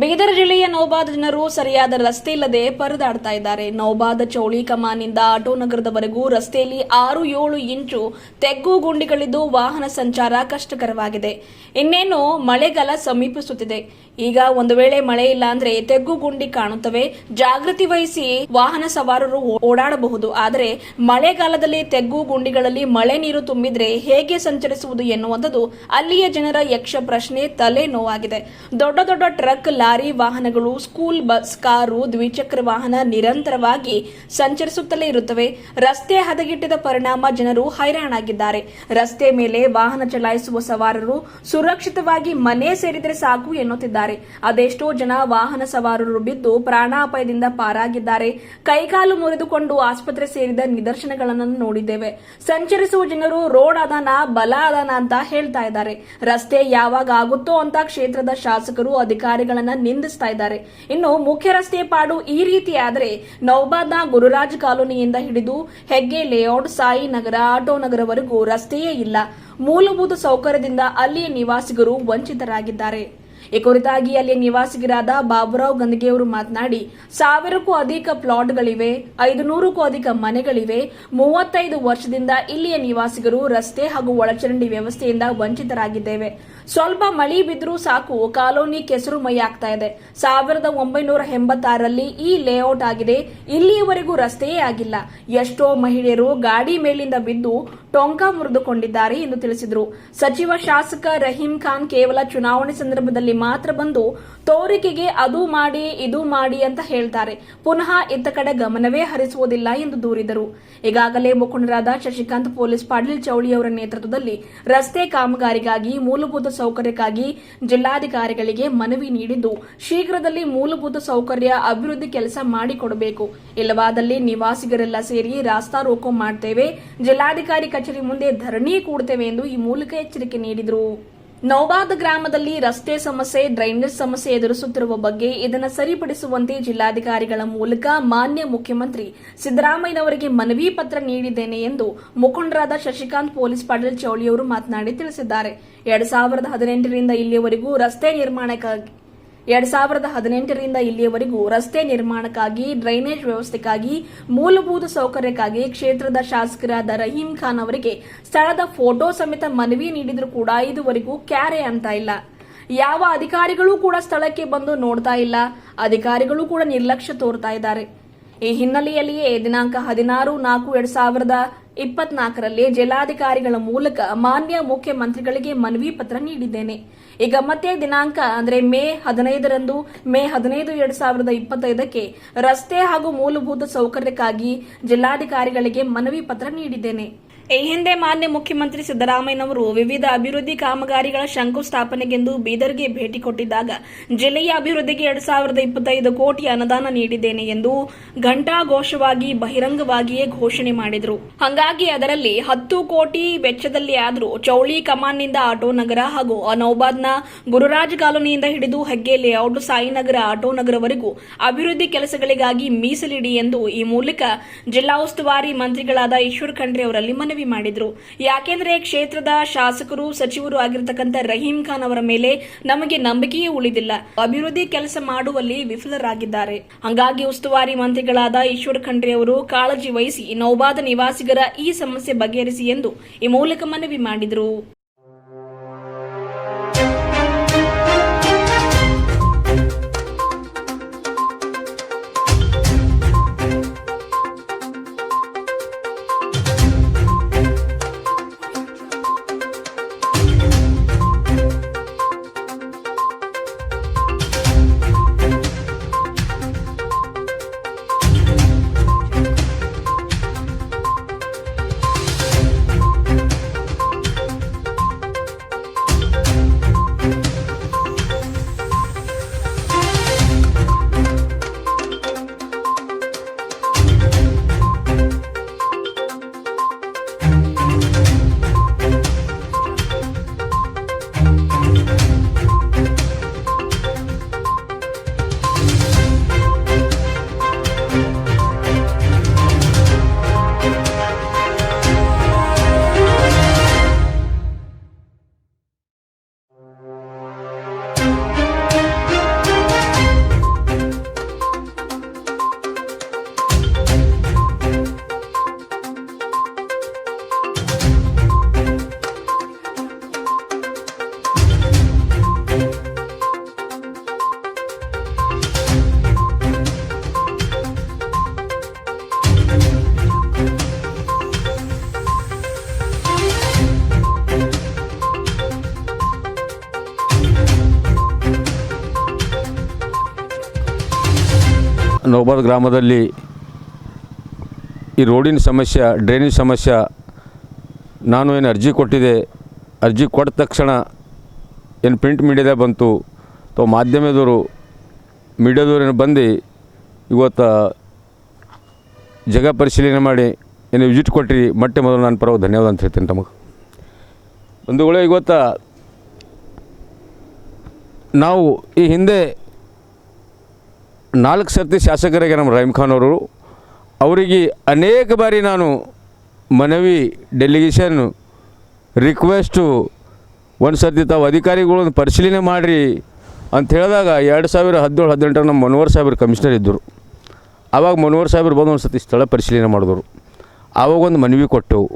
ಬೀದರ್ ಜಿಲ್ಲೆಯ ನೌಬಾದ್ ಜನರು ಸರಿಯಾದ ರಸ್ತೆ ಇಲ್ಲದೆ ಪರದಾಡ್ತಾ ಇದ್ದಾರೆ. ನೌಬಾದ್ ಚೌಳಿ ಕಮಾನಿಂದ ಆಟೋ ನಗರದವರೆಗೂ ರಸ್ತೆಯಲ್ಲಿ ಆರು ಏಳು ಇಂಚು ತೆಗ್ಗು ಗುಂಡಿಗಳಿದ್ದು ವಾಹನ ಸಂಚಾರ ಕಷ್ಟಕರವಾಗಿದೆ. ಇನ್ನೇನು ಮಳೆಗಾಲ ಸಮೀಪಿಸುತ್ತಿದೆ. ಈಗ ಒಂದು ವೇಳೆ ಮಳೆ ಇಲ್ಲ ಅಂದ್ರೆ ತೆಗ್ಗು ಗುಂಡಿ ಕಾಣುತ್ತವೆ. ಜಾಗೃತಿ ವಹಿಸಿ ವಾಹನ ಸವಾರರು ಓಡಾಡಬಹುದು. ಆದರೆ ಮಳೆಗಾಲದಲ್ಲಿ ತೆಗ್ಗು ಗುಂಡಿಗಳಲ್ಲಿ ಮಳೆ ನೀರು ತುಂಬಿದ್ರೆ ಹೇಗೆ ಸಂಚರಿಸುವುದು ಎನ್ನುವಂಥದ್ದು ಅಲ್ಲಿಯ ಜನರ ಯಕ್ಷ ಪ್ರಶ್ನೆ ತಲೆ ನೋವಾಗಿದೆ ದೊಡ್ಡ ದೊಡ್ಡ ಟ್ರಕ್ ಲಾರಿ ವಾಹನಗಳು, ಸ್ಕೂಲ್ ಬಸ್, ಕಾರು, ದ್ವಿಚಕ್ರ ವಾಹನ ನಿರಂತರವಾಗಿ ಸಂಚರಿಸುತ್ತಲೇ ಇರುತ್ತವೆ. ರಸ್ತೆ ಹದಗೆಟ್ಟಿದ ಪರಿಣಾಮ ಜನರು ಹೈರಾಣಾಗಿದ್ದಾರೆ. ರಸ್ತೆ ಮೇಲೆ ವಾಹನ ಚಲಾಯಿಸುವ ಸವಾರರು ಸುರಕ್ಷಿತವಾಗಿ ಮನೆ ಸೇರಿದರೆ ಸಾಕು ಎನ್ನುತ್ತಿದ್ದಾರೆ. ಅದೆಷ್ಟೋ ಜನ ವಾಹನ ಸವಾರರು ಬಿದ್ದು ಪ್ರಾಣಾಪಾಯದಿಂದ ಪಾರಾಗಿದ್ದಾರೆ. ಕೈಕಾಲು ಮುರಿದುಕೊಂಡು ಆಸ್ಪತ್ರೆ ಸೇರಿದ ನಿದರ್ಶನಗಳನ್ನು ನೋಡಿದ್ದೇವೆ. ಸಂಚರಿಸುವ ಜನರು ರೋಡ್ ಅದಾನ, ಬಲ ಅದಾನ ಅಂತ ಹೇಳ್ತಾ ಇದ್ದಾರೆ. ರಸ್ತೆ ಯಾವಾಗ ಆಗುತ್ತೋ ಅಂತ ಕ್ಷೇತ್ರದ ಶಾಸಕರು, ಅಧಿಕಾರಿಗಳನ್ನ ನಿಂದಿಸ್ತಾ ಇದ್ದಾರೆ. ಇನ್ನು ಮುಖ್ಯ ರಸ್ತೆ ಪಾಡು ಈ ರೀತಿ ಆದರೆ ನೌಬಾದ್ನ ಗುರುರಾಜ್ ಕಾಲೋನಿಯಿಂದ ಹಿಡಿದು ಹೆಗ್ಗೆ, ಲೇಔಟ್ ಸಾಯಿ ನಗರ ಆಟೋ ನಗರವರೆಗೂ ರಸ್ತೆಯೇ ಇಲ್ಲ. ಮೂಲಭೂತ ಸೌಕರ್ಯದಿಂದ ಅಲ್ಲಿಯ ನಿವಾಸಿಗರು ವಂಚಿತರಾಗಿದ್ದಾರೆ. ಈ ಕುರಿತಾಗಿ ಅಲ್ಲಿಯ ನಿವಾಸಿಗರಾದ ಬಾಬುರಾವ್ ಗಂದಗಿಯವರು ಮಾತನಾಡಿ, ಸಾವಿರಕ್ಕೂ ಅಧಿಕ ಪ್ಲಾಟ್ಗಳಿವೆ ಐದು ನೂರಕ್ಕೂ ಅಧಿಕ ಮನೆಗಳಿವೆ, ಮೂವತ್ತೈದು ವರ್ಷದಿಂದ ಇಲ್ಲಿಯ ನಿವಾಸಿಗರು ರಸ್ತೆ ಹಾಗೂ ಒಳಚರಂಡಿ ವ್ಯವಸ್ಥೆಯಿಂದ ವಂಚಿತರಾಗಿದ್ದೇವೆ. ಸ್ವಲ್ಪ ಮಳಿ ಬಿದ್ರೂ ಸಾಕು, ಕಾಲೋನಿ ಕೆಸರು ಆಗ್ತಾ ಇದೆ. ಸಾವಿರದ ಒಂಬೈನೂರ ಎಂಬತ್ತಾರರಲ್ಲಿ ಈ ಲೇಔಟ್ ಆಗಿದೆ. ಇಲ್ಲಿಯವರೆಗೂ ರಸ್ತೆಯೇ ಆಗಿಲ್ಲ. ಎಷ್ಟೋ ಮಹಿಳೆಯರು ಗಾಡಿ ಮೇಲಿಂದ ಬಿದ್ದು ಟೊಂಕ ಮುರಿದುಕೊಂಡಿದ್ದಾರೆ ಎಂದು ತಿಳಿಸಿದರು. ಸಚಿವ ಶಾಸಕ ರಹೀಂ ಖಾನ್ ಕೇವಲ ಚುನಾವಣೆ ಸಂದರ್ಭದಲ್ಲಿ ಮಾತ್ರ ಬಂದು ತೋರಿಕೆಗೆ ಅದು ಮಾಡಿ, ಇದು ಮಾಡಿ ಅಂತ ಹೇಳ್ತಾರೆ. ಪುನಃ ಇತ್ತ ಕಡೆ ಗಮನವೇ ಹರಿಸುವುದಿಲ್ಲ ಎಂದು ದೂರಿದರು. ಈಗಾಗಲೇ ಮುಖಂಡರಾದ ಶಶಿಕಾಂತ್ ಪೊಲೀಸ್ ಪಾಟೀಲ್ ಚೌಳಿ ಅವರ ನೇತೃತ್ವದಲ್ಲಿ ರಸ್ತೆ ಕಾಮಗಾರಿಗಾಗಿ ಮೂಲಭೂತ ಸೌಕರ್ಯಕ್ಕಾಗಿ ಜಿಲ್ಲಾಧಿಕಾರಿಗಳಿಗೆ ಮನವಿ ನೀಡಿದ್ದು, ಶೀಘ್ರದಲ್ಲಿ ಮೂಲಭೂತ ಸೌಕರ್ಯ ಅಭಿವೃದ್ಧಿ ಕೆಲಸ ಮಾಡಿಕೊಡಬೇಕು. ಇಲ್ಲವಾದಲ್ಲಿ ನಿವಾಸಿಗರೆಲ್ಲ ಸೇರಿ ರಾಸ್ತಾ ರೋಕೋ ಮಾಡ್ತೇವೆ. ಜಿಲ್ಲಾಧಿಕಾರಿ ಕಚೇರಿ ಮುಂದೆ ಧರಣಿ ಕೂಡುತ್ತೇವೆ ಎಂದು ಈ ಮೂಲಕ ಎಚ್ಚರಿಕೆ ನೀಡಿದರು. ನೌಬಾದ್ ಗ್ರಾಮದಲ್ಲಿ ರಸ್ತೆ ಸಮಸ್ಯೆ, ಡ್ರೈನೇಜ್ ಸಮಸ್ಯೆ ಎದುರಿಸುತ್ತಿರುವ ಬಗ್ಗೆ ಇದನ್ನು ಸರಿಪಡಿಸುವಂತೆ ಜಿಲ್ಲಾಧಿಕಾರಿಗಳ ಮೂಲಕ ಮಾನ್ಯ ಮುಖ್ಯಮಂತ್ರಿ ಸಿದ್ದರಾಮಯ್ಯನವರಿಗೆ ಮನವಿ ಪತ್ರ ನೀಡಿದ್ದೇನೆ ಎಂದು ಮುಖಂಡರಾದ ಶಶಿಕಾಂತ್ ಪೊಲೀಸ್ ಪಾಟೀಲ್ ಚೌಳಿಯವರು ಮಾತನಾಡಿ ತಿಳಿಸಿದ್ದಾರೆ. ಎರಡ್ ಸಾವಿರದ ಹದಿನೆಂಟರಿಂದ ಇಲ್ಲಿಯವರೆಗೂ ರಸ್ತೆ ನಿರ್ಮಾಣಕ್ಕಾಗಿ ಎರಡ್ ಸಾವಿರದ ಹದಿನೆಂಟರಿಂದ ಇಲ್ಲಿಯವರೆಗೂ ರಸ್ತೆ ನಿರ್ಮಾಣಕ್ಕಾಗಿ, ಡ್ರೈನೇಜ್ ವ್ಯವಸ್ಥೆಗಾಗಿ, ಮೂಲಭೂತ ಸೌಕರ್ಯಕ್ಕಾಗಿ ಕ್ಷೇತ್ರದ ಶಾಸಕರಾದ ರಹೀಂ ಖಾನ್ ಅವರಿಗೆ ಸ್ಥಳದ ಫೋಟೋ ಸಮೇತ ಮನವಿ ನೀಡಿದರೂ ಕೂಡ ಇದುವರೆಗೂ ಕ್ಯಾರೆ ಅಂತ ಇಲ್ಲ. ಯಾವ ಅಧಿಕಾರಿಗಳು ಕೂಡ ಸ್ಥಳಕ್ಕೆ ಬಂದು ನೋಡ್ತಾ ಇಲ್ಲ. ಅಧಿಕಾರಿಗಳು ಕೂಡ ನಿರ್ಲಕ್ಷ್ಯ ತೋರ್ತಾ ಇದ್ದಾರೆ. ಈ ಹಿನ್ನೆಲೆಯಲ್ಲಿಯೇ ದಿನಾಂಕ ಹದಿನಾರು ನಾಲ್ಕು ಎರಡ್ ಸಾವಿರದ ಇಪ್ಪತ್ನಾಲ್ಕರಲ್ಲಿ ಜಿಲ್ಲಾಧಿಕಾರಿಗಳ ಮೂಲಕ ಮಾನ್ಯ ಮುಖ್ಯಮಂತ್ರಿಗಳಿಗೆ ಮನವಿ ಪತ್ರ ನೀಡಿದ್ದೇನೆ. ಈಗ ಮತ್ತೆ ದಿನಾಂಕ ಅಂದ್ರೆ ಮೇ ಹದಿನೈದರಂದು, ಮೇ ಹದಿನೈದು ಎರಡ್ ಸಾವಿರದ ಇಪ್ಪತ್ತೈದಕ್ಕೆ ರಸ್ತೆ ಹಾಗೂ ಮೂಲಭೂತ ಸೌಕರ್ಯಕ್ಕಾಗಿ ಜಿಲ್ಲಾಧಿಕಾರಿಗಳಿಗೆ ಮನವಿ ಪತ್ರ ನೀಡಿದ್ದೇನೆ. ಈ ಹಿಂದೆ ಮಾನ್ಯ ಮುಖ್ಯಮಂತ್ರಿ ಸಿದ್ದರಾಮಯ್ಯನವರು ವಿವಿಧ ಅಭಿವೃದ್ಧಿ ಕಾಮಗಾರಿಗಳ ಶಂಕುಸ್ಥಾಪನೆಗೆಂದು ಬೀದರ್ಗೆ ಭೇಟಿ ಕೊಟ್ಟಿದ್ದಾಗ ಜಿಲ್ಲೆಯ ಅಭಿವೃದ್ಧಿಗೆ ಎರಡ್ ಸಾವಿರದ ಇಪ್ಪತ್ತೈದು ಕೋಟಿ ಅನುದಾನ ನೀಡಿದ್ದೇನೆ ಎಂದು ಘಂಟಾಘೋಷವಾಗಿ ಬಹಿರಂಗವಾಗಿಯೇ ಘೋಷಣೆ ಮಾಡಿದರು. ಹಾಗಾಗಿ ಅದರಲ್ಲಿ ಹತ್ತು ಕೋಟಿ ವೆಚ್ಚದಲ್ಲಿ ಆದರೂ ಚೌಳಿ ಕಮಾನ್ನಿಂದ ಆಟೋ ನಗರ ಹಾಗೂ ಅನೌಬಾದ್ನ ಗುರುರಾಜ್ ಕಾಲೋನಿಯಿಂದ ಹಿಡಿದು ಹೆಗ್ಗೆ ಲೇಔಟ್ ಸಾಯಿನಗರ ಆಟೋ ನಗರವರೆಗೂ ಅಭಿವೃದ್ಧಿ ಕೆಲಸಗಳಿಗಾಗಿ ಮೀಸಲಿಡಿ ಎಂದು ಈ ಮೂಲಕ ಜಿಲ್ಲಾ ಉಸ್ತುವಾರಿ ಮಂತ್ರಿಗಳಾದ ಈಶ್ವರ್ ಖಂಡ್ರೆ ಅವರಲ್ಲಿ ಮನವಿ ಮಾಡಿದ್ರು. ಯಾಕೆಂದ್ರೆ ಕ್ಷೇತ್ರದ ಶಾಸಕರು, ಸಚಿವರು ಆಗಿರತಕ್ಕಂಥ ರಹೀಂ ಖಾನ್ ಅವರ ಮೇಲೆ ನಮಗೆ ನಂಬಿಕೆಯೇ ಉಳಿದಿಲ್ಲ. ಅಭಿವೃದ್ಧಿ ಕೆಲಸ ಮಾಡುವಲ್ಲಿ ವಿಫಲರಾಗಿದ್ದಾರೆ. ಹಂಗಾಗಿ ಉಸ್ತುವಾರಿ ಮಂತ್ರಿಗಳಾದ ಈಶ್ವರ್ ಖಂಡ್ರೆ ಅವರು ಕಾಳಜಿ ವಹಿಸಿ ನೌಬಾದ ನಿವಾಸಿಗರ ಈ ಸಮಸ್ಯೆ ಬಗೆಹರಿಸಿ ಎಂದು ಈ ಮೂಲಕ ಮನವಿ ಮಾಡಿದರು. ನೌಬಾದ್ ಗ್ರಾಮದಲ್ಲಿ ಈ ರೋಡಿನ ಸಮಸ್ಯೆ, ಡ್ರೈನೇಜ್ ಸಮಸ್ಯೆ, ನಾನು ಏನು ಅರ್ಜಿ ಕೊಟ್ಟಿದೆ, ಅರ್ಜಿ ಕೊಟ್ಟ ತಕ್ಷಣ ಏನು ಪ್ರಿಂಟ್ ಮೀಡಿಯಾದಾಗ ಬಂತು, ಅಥವಾ ಮಾಧ್ಯಮದವರು, ಮೀಡಿಯಾದವರು ಏನು ಬಂದು ಇವತ್ತು ಜಗ ಪರಿಶೀಲನೆ ಮಾಡಿ ಏನು ವಿಸಿಟ್ ಕೊಟ್ಟಿರಿ, ಮೊಟ್ಟೆ ಮೊದಲು ನಾನು ಪರವಾಗಿ ಧನ್ಯವಾದ ಅಂತ ಹೇಳ್ತೀನಿ ತಮಗೆ. ಬಂಧುಗಳೇ, ಇವತ್ತು ನಾವು ಈ ಹಿಂದೆ ನಾಲ್ಕು ಸರ್ತಿ ಶಾಸಕರಿಗೆ ನಮ್ಮ ರಹೀಮ್ ಖಾನ್ ಅವರು, ಅವರಿಗೆ ಅನೇಕ ಬಾರಿ ನಾನು ಮನವಿ ಡೆಲಿಗೇಷನ್ ರಿಕ್ವೆಸ್ಟು ಒಂದು ಸರ್ತಿ ತಾವು ಅಧಿಕಾರಿಗಳನ್ನು ಪರಿಶೀಲನೆ ಮಾಡಿರಿ ಅಂತ ಹೇಳಿದಾಗ ಎರಡು ಸಾವಿರ ಹದಿನೇಳು, ಹದಿನೆಂಟರ ನಮ್ಮ ಮನೋಹರ್ ಸಾಹೇಬ್ರು ಕಮಿಷನರ್ ಇದ್ದರು. ಆವಾಗ ಮನೋಹರ್ ಸಾಹೇಬ್ರು ಬಂದು ಒಂದು ಸರ್ತಿ ಸ್ಥಳ ಪರಿಶೀಲನೆ ಮಾಡಿದ್ರು. ಆವಾಗ ಒಂದು ಮನವಿ ಕೊಟ್ಟೆವು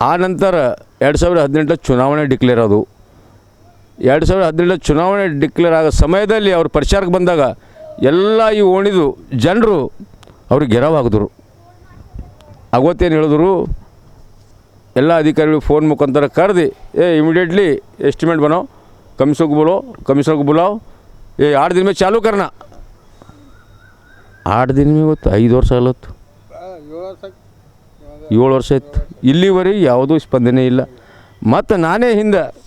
ಆ ನಂತರ ಎರಡು ಸಾವಿರದ ಹದಿನೆಂಟರ ಚುನಾವಣೆ ಡಿಕ್ಲೇರ್ ಅದು ಎರಡು ಸಾವಿರದ ಹದಿನೆಂಟು ಚುನಾವಣೆ ಡಿಕ್ಲೇರ್ ಆಗೋ ಸಮಯದಲ್ಲಿ ಅವರು ಪ್ರಚಾರಕ್ಕೆ ಬಂದಾಗ ಎಲ್ಲ ಈ ಓಣಿದು ಜನರು ಅವ್ರಿಗೆ ಗೆರವಾಗಿದ್ರು. ಅವತ್ತೇನು ಹೇಳಿದ್ರು, ಎಲ್ಲ ಅಧಿಕಾರಿಗಳು ಫೋನ್ ಮುಖಾಂತರ ಕರೆದು, ಏ ಇಮಿಡಿಯೇಟ್ಲಿ ಎಸ್ಟಿಮೇಟ್ ಬನೋ, ಕಮಿಷನ್ಗೆ ಬೋಲೋ ಕಮಿಷನ್ಗೆ ಬುಲಾವ್, ಏ, ಆರು ದಿನ ಮೇಲೆ ಚಾಲೂ ಕರ್ನ. ಆರು ದಿನ ಮೇಲೆ ಇವತ್ತು ಐದು ವರ್ಷ ಆಗಲತ್ತು. ಏಳು ವರ್ಷ ಇತ್ತು ಇಲ್ಲಿವರೆಗೆ ಯಾವುದೂ ಸ್ಪಂದನೆ ಇಲ್ಲ. ಮತ್ತು ನಾನೇ ಹಿಂದೆ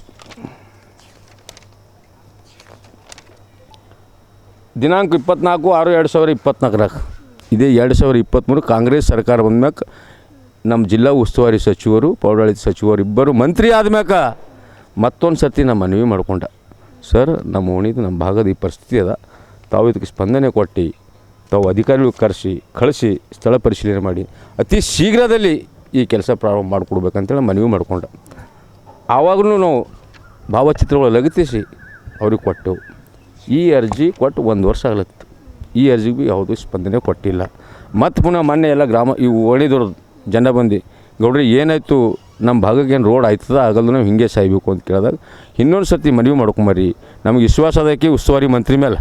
ದಿನಾಂಕ ಇಪ್ಪತ್ನಾಲ್ಕು ಆರು ಎರಡು ಸಾವಿರ ಇಪ್ಪತ್ನಾಲ್ಕರಾಗ. ಇದೇ ಎರಡು ಸಾವಿರ ಇಪ್ಪತ್ತ್ಮೂರು ಕಾಂಗ್ರೆಸ್ ಸರ್ಕಾರ ಬಂದ್ಮ್ಯಾಕ ನಮ್ಮ ಜಿಲ್ಲಾ ಉಸ್ತುವಾರಿ ಸಚಿವರು, ಪೌರಾಡಳಿತ ಸಚಿವರು ಇಬ್ಬರು ಮಂತ್ರಿ ಆದ್ಮ್ಯಾಕ ಮತ್ತೊಂದು ಸರ್ತಿ ನಮ್ಮ ಮನವಿ ಮಾಡ್ಕೊಂಡ. ಸರ್, ನಮ್ಮ ಓಣಿದು ನಮ್ಮ ಭಾಗದ ಈ ಪರಿಸ್ಥಿತಿ ಅದ. ತಾವು ಇದಕ್ಕೆ ಸ್ಪಂದನೆ ಕೊಟ್ಟು, ತಾವು ಅಧಿಕಾರಿಗಳು ಕರೆಸಿ, ಕಳಿಸಿ, ಸ್ಥಳ ಪರಿಶೀಲನೆ ಮಾಡಿ, ಅತಿ ಶೀಘ್ರದಲ್ಲಿ ಈ ಕೆಲಸ ಪ್ರಾರಂಭ ಮಾಡಿಕೊಡ್ಬೇಕಂತೇಳಿ ಮನವಿ ಮಾಡ್ಕೊಂಡ. ಆವಾಗಲೂ ನಾವು ಭಾವಚಿತ್ರಗಳು ಲಗತ್ತಿಸಿ ಅವ್ರಿಗೆ ಕೊಟ್ಟೆವು ಈ ಅರ್ಜಿ ಕೊಟ್ಟು ಒಂದು ವರ್ಷ ಆಗ್ಲತ್ತು ಈ ಅರ್ಜಿಗೂ ಯಾವುದೂ ಸ್ಪಂದನೆ ಕೊಟ್ಟಿಲ್ಲ. ಮತ್ತು ಪುನಃ ಮೊನ್ನೆ ಎಲ್ಲ ಗ್ರಾಮ ಇವು ಒಳಿದ್ರು ಜನ ಬಂದು, ಗೌಡ್ರಿ ಏನಾಯಿತು? ನಮ್ಮ ಭಾಗಕ್ಕೆ ಏನು ರೋಡ್ ಆಯ್ತದ? ಆಗಲ್ದು ನಾವು ಹಿಂಗೆ ಸಾಯ್ಬೇಕು ಅಂತ ಕೇಳಿದಾಗ, ಇನ್ನೊಂದು ಸರ್ತಿ ಮನವಿ ಮಾಡ್ಕೊಂಬರಿ ನಮಗೆ ವಿಶ್ವಾಸ ಅದಕ್ಕೆ ಉಸ್ತುವಾರಿ ಮಂತ್ರಿ ಮೇಲೆ.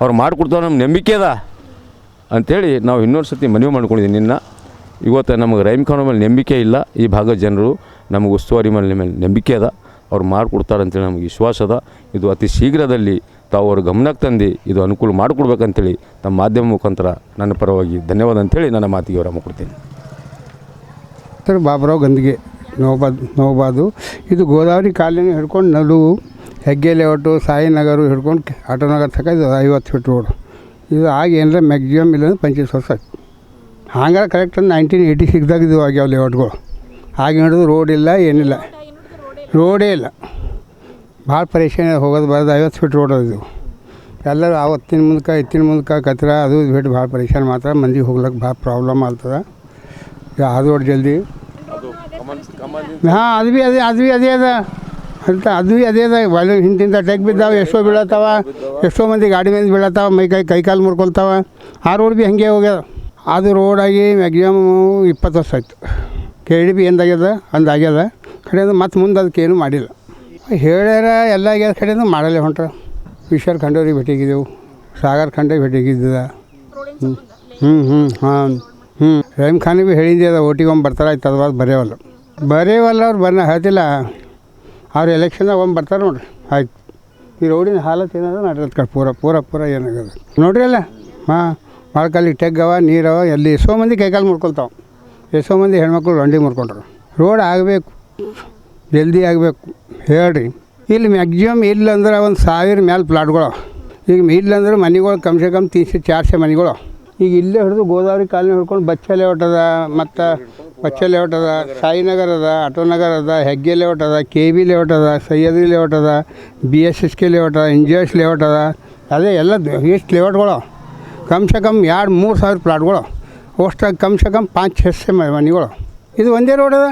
ಅವ್ರು ಮಾಡಿಕೊಡ್ತಾವೆ ನಮ್ಮ ನಂಬಿಕೆ ಅದ. ಅಂಥೇಳಿ ನಾವು ಇನ್ನೊಂದು ಸರ್ತಿ ಮನವಿ ಮಾಡ್ಕೊಂಡಿದ್ದೀನಿ ನಿನ್ನ. ಇವತ್ತು ನಮಗೆ ರೈಮ್ ಖಾನ್ ಮೇಲೆ ನಂಬಿಕೆ ಇಲ್ಲ. ಈ ಭಾಗದ ಜನರು ನಮಗೆ ಉಸ್ತುವಾರಿ ಮೇಲೆ ಮೇಲೆ ನಂಬಿಕೆ ಅದ. ಅವ್ರು ಮಾಡಿಕೊಡ್ತಾರೆ ಅಂತೇಳಿ ನಮಗೆ ವಿಶ್ವಾಸ ಅದ. ಇದು ಅತಿ ಶೀಘ್ರದಲ್ಲಿ ತಾವು ಅವ್ರ ಗಮನಕ್ಕೆ ತಂದು ಇದು ಅನುಕೂಲ ಮಾಡಿಕೊಡ್ಬೇಕಂತೇಳಿ ನಮ್ಮ ಮಾಧ್ಯಮ ಮುಖಾಂತರ ನನ್ನ ಪರವಾಗಿ ಧನ್ಯವಾದ ಅಂತೇಳಿ ನನ್ನ ಮಾತಿಗೆ ವಿರಾಮ ಕೊಡ್ತೀನಿ. ಸರ್, ಬಾಬುರಾವ್ ಗಂದಿಗೆ ನೋಬಾದ್ ನೋಬಾದು. ಇದು ಗೋದಾವರಿ ಕಾಲಿನ ಹಿಡ್ಕೊಂಡು ನಡುವು ಹೆಗ್ಗೆ ಲೇಔಟು, ಸಾಯಿನಗರು ಹಿಡ್ಕೊಂಡು ಆಟೋ ಆಟೋನಗರ ತಕ್ಕ ಇದು ಐವತ್ತು ಫೀಟ್ ರೋಡ್. ಇದು ಆಗಿ ಏನರ ಮ್ಯಾಕ್ಸಿಮಮ್ ಇಲ್ಲ ಅಂದ್ರೆ ಪಂಚೀಸ್ ವರ್ಷ ಹಂಗಾರೆ ಕರೆಕ್ಟ್ ನೈನ್ಟೀನ್ ಏಯ್ಟಿ ಸಿಕ್ಸ್ದಾಗ ಇದು ಆಗ್ಯಾವ ಲೇಔಟ್ಗಳು. ಹಾಗೆ ಹಿಡಿದು ರೋಡ್ ಇಲ್ಲ, ಏನಿಲ್ಲ. ರೋಡೇ ಇಲ್ಲ. ಭಾಳ ಪರೇಷಾನಿ ಹೋಗೋದು ಬರೋದು ಐವತ್ತು ಫೀಟ್ ರೋಡ್ ಅದು. ಎಲ್ಲರೂ ಆವತ್ತಿನ ಮುಂದಕ್ಕೆ ಇತ್ತಿನ ಮುಂದಕ್ಕೆ ಕತ್ರ ಅದು ಇದು ಬಿಟ್ಟು ಭಾಳ ಪರೇಷಾನಿ ಮಾತ್ರ. ಮಂದಿ ಹೋಗ್ಲಿಕ್ಕೆ ಭಾಳ ಪ್ರಾಬ್ಲಮ್ ಆಗ್ತದೆ. ಅದು ರೋಡ್ ಜಲ್ದಿ. ಹಾಂ ಅದು ಭೀ ಅದೇ ಅದು ಭೀ ಅದೇ ಅದ. ಅಂತ ಅದು ಭೀ ಅದೇ ಅದ. ಒಳ್ಳೆ ಹಿಂದಿಂದ ಟೆಕ್ ಬಿದ್ದಾವೆ ಎಷ್ಟೋ ಬೀಳತ್ತಾವ ಎಷ್ಟೋ ಮಂದಿ ಗಾಡಿ ಮೇಲೆ ಬೀಳತ್ತಾವ ಮೈ ಕೈ ಕೈ ಕಾಲು ಮುರ್ಕೊಳ್ತಾವ. ಆ ರೋಡ್ ಭೀ ಹಾಗೆ ಹೋಗ್ಯದ. ಅದು ರೋಡಾಗಿ ಮ್ಯಾಕ್ಸಿಮಮ್ ಇಪ್ಪತ್ತು ವರ್ಷ ಆಯ್ತು. ಕೇಳಿ ಭೀ ಬಿ ಎಂದಾಗ್ಯದ ಅಂದಾಗ್ಯದ. ಆಗ್ಯದ ಕಡೆಯಿಂದ ಮತ್ತೆ ಮುಂದೆ ಅದಕ್ಕೆ ಏನೂ ಮಾಡಿಲ್ಲ. ಹೇಳ್ಯಾರ ಎಲ್ಲ ಗ್ಯಾಸ್ ಕಡೆಯಿಂದ ಮಾಡಲ್ಲೇ ಹೊಂಟ್ರ. ವಿಶ್ವರ್ ಖಂಡವ್ರಿಗೆ ಭೇಟಿಗಿದ್ದೆವು ಸಾಗರ್ ಖಂಡೆ ಭೇಟಿಗಿದ್ದ ಹ್ಞೂ ಹ್ಞೂ ಹ್ಞೂ ಹಾಂ ಹ್ಞೂ ರಹೀಮ್ ಖಾನ್ ಭೀ ಹೇಳಿದ್ದೆ ಅದ, ಓಟಿಗೆ ಒಮ್ಮೆ ಬರ್ತಾರ ಆಯ್ತು, ಅದು ಬರೆಯವಲ್ಲ ಬರೆಯವಲ್ಲ ಅವ್ರು ಬರ್ನ, ಹೇಳ್ತಿಲ್ಲ. ಅವ್ರು ಎಲೆಕ್ಷನ್ದಾಗ ಒಮ್ಮೆ ಬರ್ತಾರೆ ನೋಡ್ರಿ, ಆಯ್ತು. ಈ ರೋಡಿನ ಹಾಲತ್ತು ಏನಾದ್ರು ನಡೆದ ಕಡೆ ಪೂರ ಪೂರ ಪೂರ ಏನಾಗದ. ನೋಡ್ರಿ ಅಲ್ಲ ಹಾಂ ಮಾಡ್ಕಲ್ಲಿ ಟೆಗ್ಗವ ನೀರವ ಎಲ್ಲಿ ಎಷ್ಟೋ ಮಂದಿ ಕೈಕಾಲು ಮುರ್ಕೊಳ್ತಾವೆ. ಎಷ್ಟೋ ಮಂದಿ ಹೆಣ್ಮಕ್ಳು ರಂಡಿ ಮುರ್ಕೊಂಡ್ರು. ರೋಡ್ ಆಗಬೇಕು, ಜಲ್ದಿ ಆಗಬೇಕು. ಹೇಳ್ರಿ. ಇಲ್ಲಿ ಮ್ಯಾಕ್ಸಿಮಮ್ ಇಲ್ಲಂದ್ರೆ ಒಂದು ಸಾವಿರ ಮೇಲೆ ಪ್ಲಾಟ್ಗಳು ಈಗ ಇಲ್ಲಂದ್ರೆ ಮನೆಗಳು ಕಮ್ಸೆ ಕಮ್ ತೀನ್ಸೆ ಚಾರ್ಸೆ ಮನೆಗಳು. ಈಗ ಇಲ್ಲೇ ಹಿಡಿದು ಗೋದಾವರಿ ಕಾಲನಿ ಹಿಡ್ಕೊಂಡು ಬಚ್ಚ ಲೇಔಟ್ ಅದ, ಮತ್ತು ಬಚ್ಚೆ ಲೇಔಟ್ ಅದ ಸಾಯಿನಗರ್ ಅದ ಆಟೋನಗರ್ ಅದ, ಹೆಗ್ಗೆ ಲೇಔಟ್ ಅದ, ಕೆ ಬಿ ಲೇಔಟ್ ಅದ ಸಹ್ಯಾದ್ರಿ ಲೇಔಟ್ ಅದ, B S S K layout ಅದ, ಎನ್ ಜಿ ಎಸ್ ಲೇಔಟ್ ಅದ. ಅದೇ ಎಲ್ಲ ಎಷ್ಟು ಲೇಔಟ್ಗಳು ಕಮ್ಸೆ ಕಮ್ ಎರಡು ಮೂರು ಸಾವಿರ ಪ್ಲಾಟ್ಗಳು ಅಷ್ಟಾಗಿ ಕಮ್ಸೆ ಕಮ್ ಪಾಂಚ್ ಹೆಸ್ಸೆ ಮನೆಗಳು. ಇದು ಒಂದೇ ರೋಡ್ ಅದ?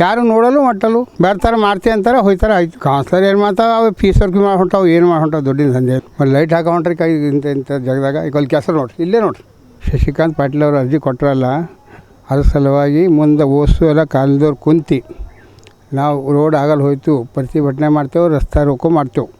ಯಾರು ನೋಡಲು ಮಟ್ಟಲು ಬರ್ತಾರೆ ಮಾಡ್ತೀವಿ ಅಂತಾರೆ ಹೋಯ್ತಾರೆ ಆಯ್ತು. ಕೌನ್ಸ್ಲರ್ ಏನು ಮಾಡ್ತಾವೆ, ಅವು ಫೀಸ್ ವರ್ಕ್ ಮಾಡಿ ಹೊಂಟಾವು ಏನು ಮಾಡಿ ಹೊಂಟಾವು ದುಡ್ಡಿನ ಒಂದು ಲೈಟ್ ಹಾಕೋ ಹೊಂಟ್ರಿ ಕೈ ಇಂಥ ಇಂಥ ಜಾಗದಾಗ, ಈಗ ಅಲ್ಲಿ ಕೆಲಸ ನೋಡ್ರಿ, ಇಲ್ಲೇ ನೋಡ್ರಿ. ಶಶಿಕಾಂತ್ ಪಾಟೀಲ್ ಅವರು ಅರ್ಜಿ ಕೊಟ್ಟರಲ್ಲ ಅದ್ರ ಸಲುವಾಗಿ ಮುಂದೆ ಓಸು ಎಲ್ಲ ಕಾಲದವ್ರು ಕುಂತು. ನಾವು ರೋಡ್ ಆಗಲ್ಲ ಹೋಯ್ತು, ಪ್ರತಿಭಟನೆ ಮಾಡ್ತೇವೆ, ರಸ್ತೆ ರೋಕೋ ಮಾಡ್ತೇವೆ.